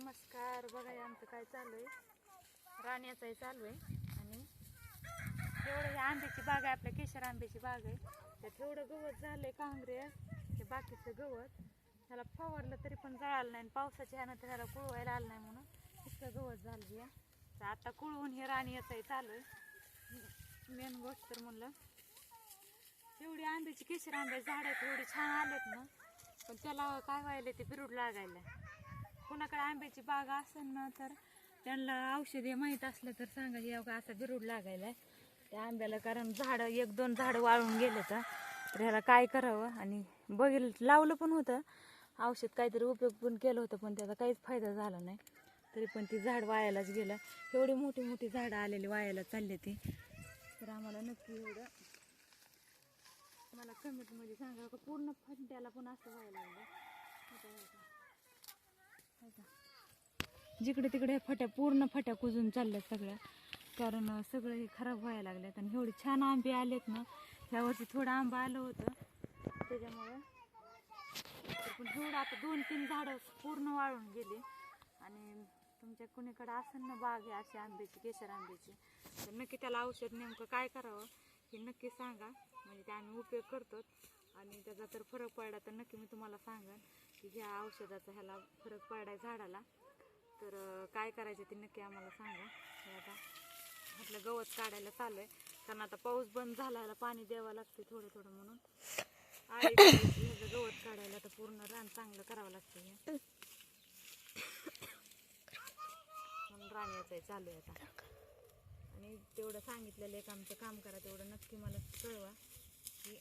नमस्कार बघा आमचं काय चालू आहे. राण्याचंही चालू आहे. आणि एवढं हे आंब्याची बाग आहे आपल्या केशर आंब्याची बाग आहे. त्यात एवढं गवत झालंय कांगरे हे बाकीचं गवत. त्याला फवारलं तरी पण जळालं नाही आणि पावसाच्या ह्यानं तर त्याला कुळवायला आलं नाही म्हणून इतकं गवत झालं हे. तर आता कुळवून हे राण्याचंही चालू आहे. मेन गोष्ट तर म्हणलं एवढी आंब्याची केशर आंब्याची झाड आहेत एवढी छान आलेत ना. पण त्याला काय व्हायला ते बिरूड लागायला कुणाकडे आंब्याची बाग असेल ना तर त्यांना औषधे माहीत असलं तर सांगा हे बघा असा बिरूड लागायला त्या आंब्याला कारण झाडं एक दोन झाडं वाळून गेले तर ह्याला काय करावं? आणि बघितलं लावलं पण होतं. औषध काहीतरी उपयोग पण केलं होतं पण त्याचा काहीच फायदा झाला नाही. तरी पण ती झाड वायालाच गेलं. एवढी मोठी मोठी झाडं आलेली वायाला चालले ती. तर आम्हाला नक्की एवढं मला कमीत म्हणजे सांगा. का पूर्ण फंट्याला पण असं व्हायला लागलं हे बघा, हे बघा. हे बघा. जिकडे तिकडे फट्या पूर्ण फट्या कुजून चालल्यात सगळ्या. कारण सगळं हे खराब व्हायला लागल्यात आणि एवढे छान आंबे आलेत ना ह्या वर्षी थोडं आंबा आलं होतं. त्याच्यामुळं पण एवढं आता दोन तीन झाडं पूर्ण वाळून गेली. आणि तुमच्या कुणीकडे असेल ना बाग आहे अशी आंब्याची केशर आंब्याची तर नक्की त्याला औषध नेमकं काय करावं हे नक्की सांगा. म्हणजे ते आम्ही उपयोग करतो. आणि त्याचा जर फरक पडला तर नक्की मी तुम्हाला सांगेन. की ह्या औषधाचा ह्याला फरक पडाय झाडाला. तर काय करायचं ते नक्की आम्हाला सांगा. आता म्हटलं गवत काढायला चालू आहे कारण आता पाऊस बंद झाला पाणी द्यावं लागते थोडं थोडं म्हणून. आळी गवत काढायला तर पूर्ण रान चांगलं करावं लागतं म्हणून रान याचं चालू आहे आता. आणि तेवढं सांगितलेलं एक आमचं काम करा तेवढं नक्की मला कळवा की